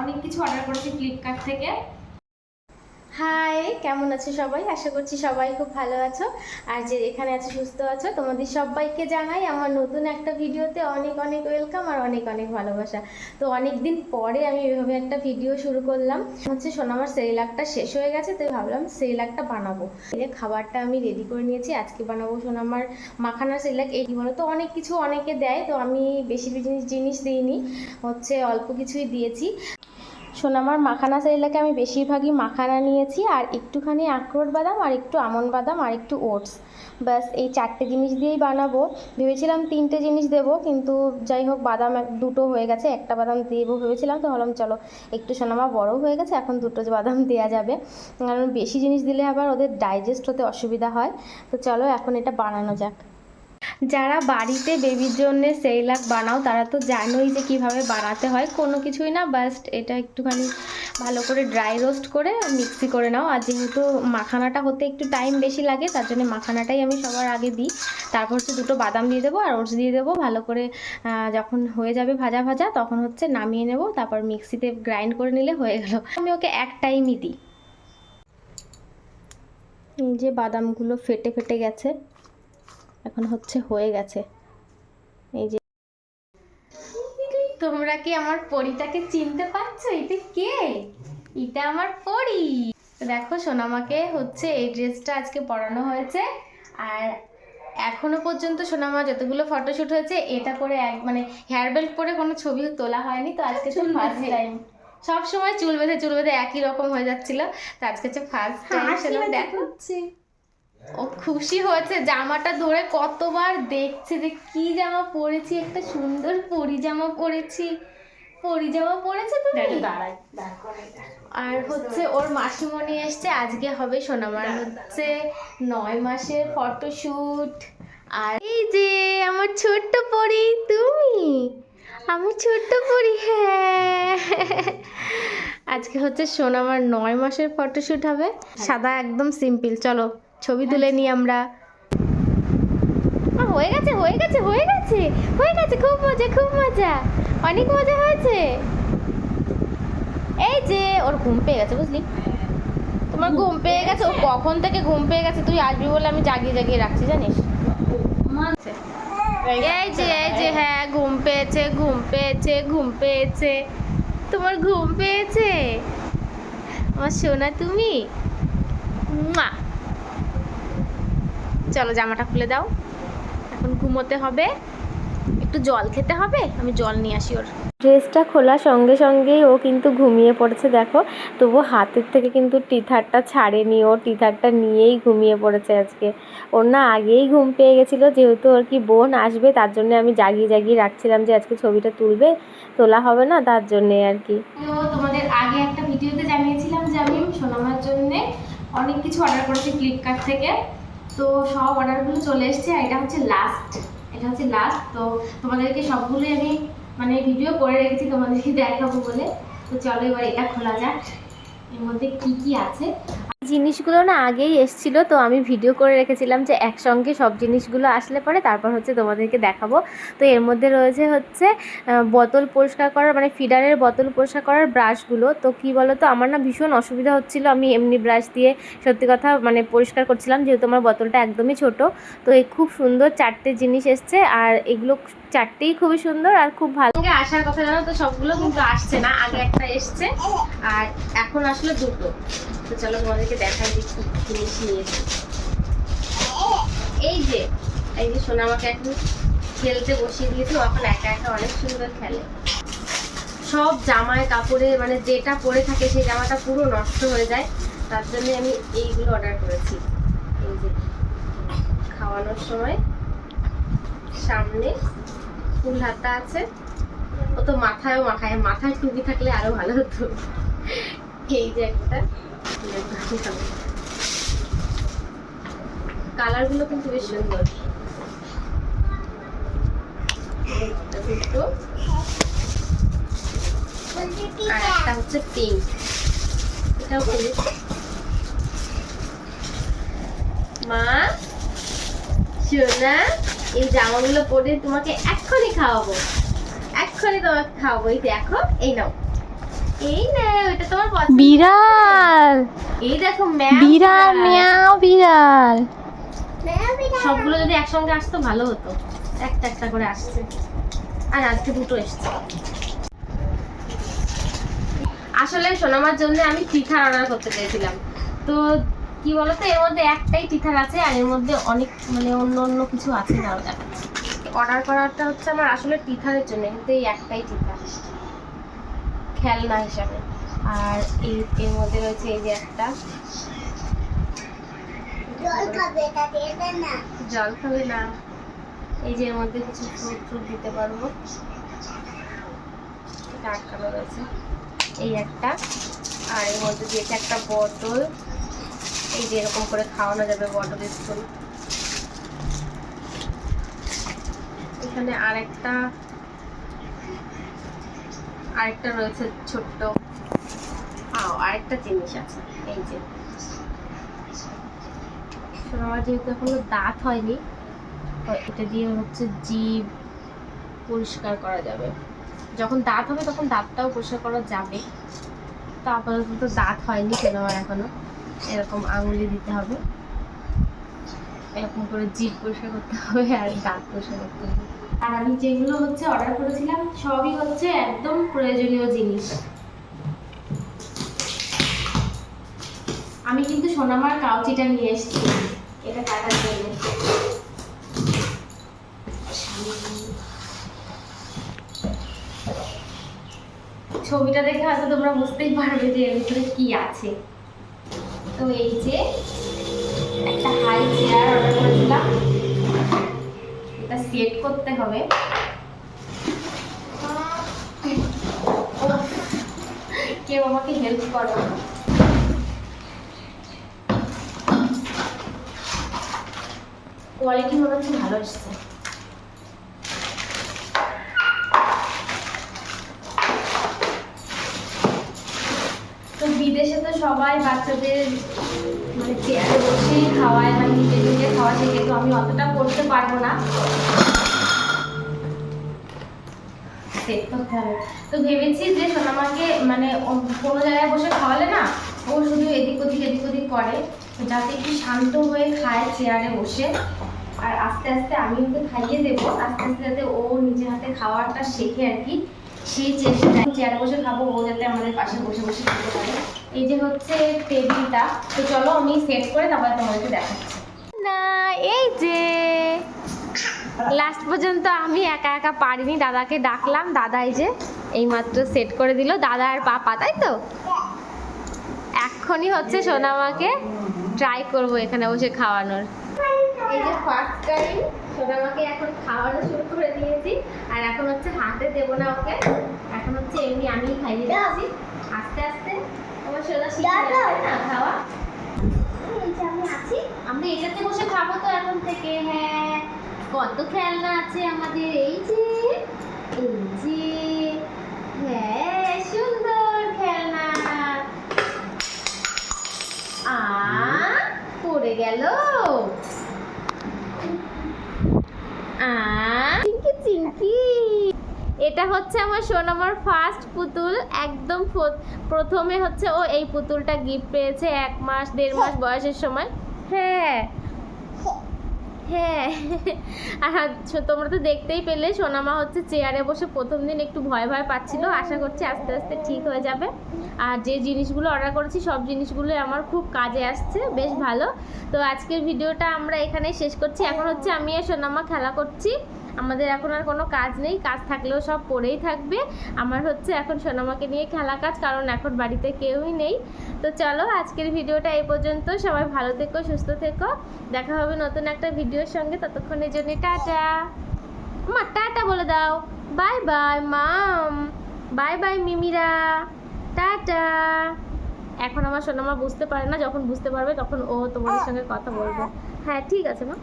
অনেক কিছু অর্ডার করেছি ফ্লিপকার্ট থেকে। হাই কেমন আছো সবাই? আশা করছি সবাই খুব ভালো আছো। আর যে এখানে আছে, সুস্থ আছো, তোমাদের সবাইকে জানাই আমার নতুন একটা ভিডিওতে অনেক অনেক ওয়েলকাম আর অনেক অনেক ভালোবাসা। তো অনেক দিন পরে আমি এভাবে একটা ভিডিও শুরু করলাম। হচ্ছে সোনামার সেরিলাকটা শেষ হয়ে গেছে তাই ভাবলাম সেরিলাকটা বানাবো। যে খাবারটা আমি রেডি করে নিয়েছি, আজকে বানাবো সোনামার মাখানা সেরিলাক এই বলো তো অনেক কিছু অনেকে দেয়, তো আমি বেশি জিনিস জিনিস দিইনি, হচ্ছে অল্প কিছুই দিয়েছি। সোনামার মাখানা সেরিলাকে আমি বেশিরভাগই মাখানা নিয়েছি, আর একটুখানি আখরোট বাদাম আর একটু আমন বাদাম আর একটু ওটস। ব্যাস, এই চারটে জিনিস দিয়েই বানাবো। ভেবেছিলাম তিনটে জিনিস দেবো, কিন্তু যাই হোক, বাদাম এক, দুটো হয়ে গেছে। একটা বাদাম দেবো ভেবেছিলাম, তো ভাবলাম চলো, একটু সোনামা বড় হয়ে গেছে, এখন দুটো বাদাম দেওয়া যাবে। কারণ বেশি জিনিস দিলে আবার ওদের ডাইজেস্ট হতে অসুবিধা হয়। তো চলো, এখন এটা বানানো যাক। যারা বাড়িতে বেবির জন্য সেইলাক বানাও, তারা তো জানোই যে কীভাবে বানাতে হয়। কোনো কিছুই না বাস্ট এটা একটুখানি ভালো করে ড্রাই রোস্ট করে মিক্সি করে নাও। আর যেহেতু মাখানাটা হতে একটু টাইম বেশি লাগে, তার জন্য মাখানাটাই আমি সবার আগে দিই। তারপর হচ্ছে দুটো বাদাম দিয়ে দেবো আর ওটস দিয়ে দেবো ভালো করে যখন হয়ে যাবে ভাজা ভাজা, তখন হচ্ছে নামিয়ে নেব। তারপর মিক্সিতে গ্রাইন্ড করে নিলে হয়ে গেল। আমি ওকে এক টাইমই দিই। এই যে বাদামগুলো ফেটে ফেটে গেছে। এখন হচ্ছে হয়ে গেছে। এই যে তোমরা কি আমার পরিটাকে চিনতে পারছ? এটা কে? এটা আমার পরি। দেখো সোনামাকে হচ্ছে এই ড্রেসটা আজকে পরানো হয়েছে। আর এখনও পর্যন্ত সোনামা যতগুলো ফটোশুট হয়েছে এটা করে এক মানে হেয়ার বেল্ট পরে কোনো ছবি তোলা হয়নি। তো আজকে তো ফার্স্ট টাইম সব সময় চুল বেঁধে চুল বেঁধে একই রকম হয়ে যাচ্ছিল। তো আজকে হচ্ছে ফার্স্ট টাইম দেখো। ও খুশি হয়েছে জামাটা ধরে কতবার দেখছে যে কি জামা পরেছি একটা সুন্দর পরি জামা পরেছি। পরি জামা পরেছে তুমি? আর হচ্ছে ওর মাসিমণি এসছে আজকে হবে সোনামার হচ্ছে নয় মাসের ফটোশুট। আর এই যে আমার ছোট্ট পরি তুমি? আমার ছোট্ট পরি হ্যাঁ। আজকে হচ্ছে সোনামার নয় মাসের ফটোশুট হবে। সাদা একদম সিম্পল চলো। ছবি তুলে নিই আমরা। হয়ে গেছে হয়ে গেছে হয়ে গেছে হয়ে গেছে, খুব মজা খুব মজা। অনেক মজা হয়েছে। এই যে, ওর ঘুম পেয়ে গেছে, বুঝলি? তোমার ঘুম পেয়ে গেছে, ও কখন থেকে ঘুম পেয়ে গেছে, তুই আসবি বলে আমি জাগিয়ে জাগিয়ে রাখছি, জানিস? এই যে এই যে হ্যাঁ ঘুম পেয়েছে ঘুম পেয়েছে ঘুম পেয়েছে। তোমার ঘুম পেয়েছে? আমার সোনা, তুমি? মুয়া। চলো জামাটা খুলে দাও। এখন ঘুমোতে হবে। একটু জল খেতে হবে আমি জল নিয়ে আসি ওর। ড্রেসটা খোলার সঙ্গে সঙ্গেই ও কিন্তু ঘুমিয়ে পড়েছে দেখো। তবু হাতের থেকে কিন্তু টিথারটা ছাড়েনি ও টিথারটা নিয়েই ঘুমিয়ে পড়েছে আজকে। ওর না আগেই ঘুম পেয়ে গেছিল যেহেতু ওর কি বোন আসবে তার জন্য আমি জাগিয়ে জাগিয়ে রাখছিলাম যে আজকে ছবিটা তুলবে তোলা হবে না তার জন্যে আর কি। তোমাদের আগে একটা ভিডিওতে জানিয়েছিলাম যে আমি সোনামার জন্য অনেক কিছু অর্ডার করেছি ফ্লিপকার্ট থেকে। তো সব অর্ডারগুলো চলে এসছে আর এটা হচ্ছে লাস্ট এটা হচ্ছে লাস্ট তো তোমাদেরকে সবগুলোই আমি মানে ভিডিও করে রেখেছি তোমাদেরকে দেখাবো বলে। তো চলো এবার এটা খোলা যাক। এর মধ্যে কি কি আছে? জিনিসগুলো না আগেই এসছিল, তো আমি ভিডিও করে রেখেছিলাম যে একসঙ্গে সব জিনিসগুলো আসলে পরে তারপর হচ্ছে তোমাদেরকে দেখাবো। তো এর মধ্যে রয়েছে হচ্ছে বোতল পরিষ্কার করার মানে ফিডারের বোতল পরিষ্কার করার ব্রাশগুলো তো কি বলো তো আমার না ভীষণ অসুবিধা হচ্ছিল, আমি এমনি ব্রাশ দিয়ে সত্যি কথা মানে পরিষ্কার করছিলাম, যেহেতু আমার বোতলটা একদমই ছোট। তো এই খুব সুন্দর চারটে জিনিস এসছে, আর এগুলো চারটেই খুবই সুন্দর আর খুব ভালো। আসার কথা জানো তো, সবগুলো কিন্তু আসছে না, আগে একটা এসছে, আর এখন আসলো দুটো। তো চলো তোমাদেরকে দেখাই যে কি জিনিস নিয়েছি এই যে এই যে সোনা আমাকে এখন খেলতে বসিয়ে দিয়েছে এখন একা একা অনেক সুন্দর খেলে। সব জামায় কাপড়ে মানে যেটা পরে থাকে সেই জামাটা পুরো নষ্ট হয়ে যায়। তার জন্য আমি এইগুলো অর্ডার করেছি। এই যে, খাওয়ানোর সময় সামনে ফুল হাতা আছে। ও তো মাথায়ও মাখায় মাথায় টুপি থাকলে আরও ভালো হতো। এই যে একটা। কালারগুলো কিন্তু বেশ সুন্দর। আর একটা হচ্ছে মা এই জামাগুলো পরে তোমাকে এক্ষুনি খাওয়াবো। এক্ষুনি তোমাকে খাওয়াবো এই দেখো এই নাও। এই না ওইটা তোমার পছন্দ বিড়াল। এই দেখো ম্যাম বিড়াল মিয়াও বিড়াল। সবগুলো যদি একসঙ্গে আসতো ভালো হতো। একটা একটা করে আসছে। আর আজকে দুটো এসছে। আসলে সোনামার জন্য আমি টিথার অর্ডার করতে চেয়েছিলাম। তো কি বলতো এর মধ্যে একটাই টিথার আছে আর এর মধ্যে অনেক মানে অন্য অন্য কিছু আছে না দেখাচ্ছি অর্ডার করাটা হচ্ছে আমার আসলে টিথারের জন্য কিন্তু এই একটাই টিথার খেলনা হিসাবে। আর এই এর মধ্যে রয়েছে এই যে একটা। জল খাবে না। এই যে এর মধ্যে কিছু ফ্রুট ফ্রুট দিতে পারব। এটা আটকানো রয়েছে। এই একটা। আর এর মধ্যে দিয়েছে একটা বটল। এই যে এরকম করে খাওয়ানো যাবে বটল স্পুন এখানে আরেকটা আরেকটা রয়েছে ছোট্ট আরেকটা জিনিস আছে, এই যে। যেহেতু এখনও দাঁত হয়নি এটা দিয়ে হচ্ছে জিভ পরিষ্কার করা যাবে। যখন দাঁত হবে তখন দাঁতটাও পরিষ্কার করা যাবে। তো আপাতত তো দাঁত হয়নি সোনামার এখনও। এরকম আঙুলি দিতে হবে। এরকম করে জিভ পরিষ্কার করতে হবে আর দাঁত পরিষ্কার করতে হবে। আর আমি যেগুলো হচ্ছে অর্ডার করেছিলাম, সবই হচ্ছে একদম প্রয়োজনীয় জিনিস। আমি কিন্তু সোনামার কাউচিটা নিয়ে এসেছি। এটা কাটার জন্য। ছবিটা দেখে হয়তো তোমরা বুঝতেই পারবে যে এর ভিতরে কি আছে। তো এই যে একটা হাই চেয়ার অর্ডার করেছিলাম। সেট করতে হবে। কেউ আমাকে হেল্প করো। কোয়ালিটি মনে হচ্ছে ভালো এসছে তো বিদেশে তো সবাই বাচ্চাদের মানে চেয়ারে বসেই খাওয়ায় মানে নিজে নিজে খাওয়া শেখে আমি অতটা করতে পারব না। হবে তো ভেবেছি যে সোনামাকে মানে কোনো জায়গায় বসে খাওয়ালে না, ও শুধু এদিক ওদিক এদিক ওদিক করে, যাতে একটু শান্ত হয়ে খায় চেয়ারে বসে। আর আস্তে আস্তে আমি ওকে খাইয়ে দেবো, আস্তে আস্তে যাতে ও নিজের হাতে খাওয়াটা শেখে আর কি। সেই চেষ্টা চেয়ারে বসে খাব, ও যাতে আমাদের পাশে বসে বসে খেতে পারে। এই যে হচ্ছে টেবিলটা তো চলো আমি সেট করে তারপরে তোমাদেরকে দেখাচ্ছি। না এই যে। লাস্ট পর্যন্ত আমি একা একা পারিনি দাদাকে ডাকলাম দাদা এই যে এইমাত্র সেট করে দিল দাদা আর পাপা তাই তো? এক্ষুনি হচ্ছে সোনামাকে ট্রাই করব এখানে বসে খাওয়ানোর। এই যে ফার্স্ট টাইম সোনামাকে এখন খাওয়ানো দিয়েছি। আর এখন হচ্ছে হাতে দেবো না ওকে। এখন হচ্ছে এমনি আমি খাইয়ে দিচ্ছি আস্তে আস্তে। তোমার সেটা শিখে না খাওয়া? এই যে আমি আছি। আমরা এটাতে বসে খাব তো এখন থেকে। হ্যাঁ কত খেলনা আছে আমাদের। এই যে হচ্ছে আমার সোনামার ফার্স্ট পুতুল একদম প্রথমে হচ্ছে ও এই পুতুলটা গিফট পেয়েছে এক মাস দেড় মাস বয়সের সময়। হ্যাঁ। হ্যাঁ। আর তোমরা তো দেখতেই পেলে সোনামা হচ্ছে চেয়ারে বসে প্রথম দিন একটু ভয় ভয় পাচ্ছিল। আশা করছি আস্তে আস্তে ঠিক হয়ে যাবে। আর যে জিনিসগুলো অর্ডার করেছি সব জিনিসগুলো আমার খুব কাজে আসছে। বেশ ভালো। তো আজকের ভিডিওটা আমরা এখানেই শেষ করছি। এখন হচ্ছে আমি আর সোনামা খেলা করছি। আমাদের এখন আর কোনো কাজ নেই, কাজ থাকলেও সব পড়েই থাকবে। আমার হচ্ছে এখন সোনামাকে নিয়ে খেলা কাজ, কারণ এখন বাড়িতে কেউই নেই। তো চলো আজকের ভিডিওটা এই পর্যন্ত। সবাই ভালো থেকো, সুস্থ থেকো। দেখা হবে নতুন একটা ভিডিওর সঙ্গে। ততক্ষণের জন্য টাটা। মা, টাটা বলে দাও। Bye bye, mum. Bye bye, মিমিরা। Tata. এখন আমার সোনামা বুঝতে পারে না, যখন বুঝতে পারবে তখন ও তোমাদের সঙ্গে কথা বলবে। হ্যাঁ ঠিক আছে, মা।